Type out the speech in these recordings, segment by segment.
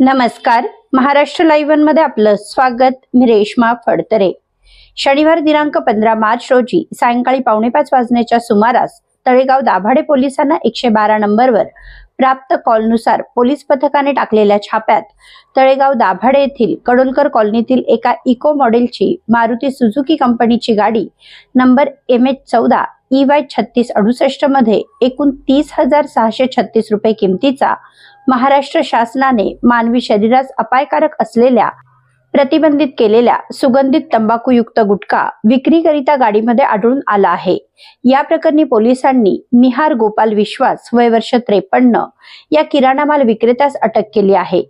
नमस्कार. महाराष्ट्र लाईव्हमध्ये आपलं स्वागत. मी रेश्मा फडतरे. शनिवार दिनांक पंधरा मार्च रोजी सायंकाळी पावणे पाच वाजण्याच्या सुमारास तळेगाव दाभाडे पोलिसांना एकशे बारा नंबरवर प्राप्त कॉलनुसार पोलीस पथकाने टाकलेल्या छाप्यात तळेगाव दाभाडे येथील कडोलकर कॉलनीतील एका इको मॉडेलची मारुती सुझुकी कंपनीची गाडी नंबर एम एच चौदा ई वाय छत्तीस अडुसष्टमध्ये एकूण तीस हजार सहाशे छत्तीस रुपये किमतीचा महाराष्ट्र शासनाने मानवी शरीरास अपायकारक असलेल्या प्रतिबंधित केलेल्या सुगंधित तंबाखूयुक्त गुटखा विक्रीकरिता गाडीमध्ये आढळून आला आहे. या प्रकरणी पोलिसांनी निहार गोपाल विश्वास वय वर्ष त्रेपन्न या किराणा माल विक्रेत्यास अटक केली आहे.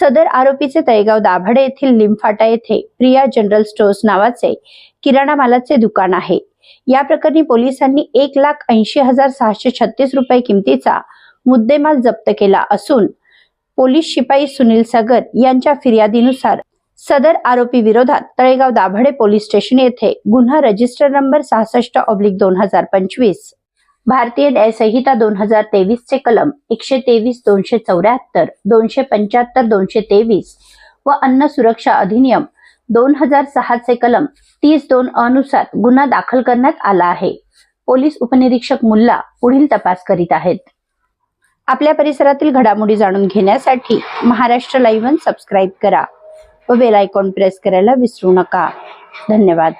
सदर आरोपीचे तळेगाव दाभाडे येथील लिमफाटा येथे प्रिया जनरल स्टोअर्स नावाचे किराणा मालाचे दुकान आहे. या प्रकरणी पोलिसांनी एक लाख ऐंशी हजार सहाशे छत्तीस रुपये किमतीचा मुद्देमाल जप्त केला असून पोलीस शिपाई सुनील सगर यांच्या फिर्यादीनुसार सदर आरोपी विरोधात तळेगाव दाभाडे पोलीस स्टेशन येथे गुन्हा रजिस्टर नंबर सहासष्ट ऑब्लिक दोन हजार पंचवीस भारतीय न्यायसंहिता दोन हजार तेवीस चे कलम एकशे तेवीस दोनशे चौऱ्याहत्तर दोनशे पंच्याहत्तर दोनशे तेवीस व अन्न सुरक्षा अधिनियम दोन हजार सहाचे कलम तीस दोन अनुसार गुन्हा दाखल करण्यात आला आहे. पोलीस उपनिरीक्षक मुल्ला पुढील तपास करीत आहेत. आपल्या परिसरातील घडामोडी जाणून घेण्यासाठी महाराष्ट्र लाईव्ह सबस्क्राईब करा व बेल आयकॉन प्रेस करायला विसरू नका. धन्यवाद.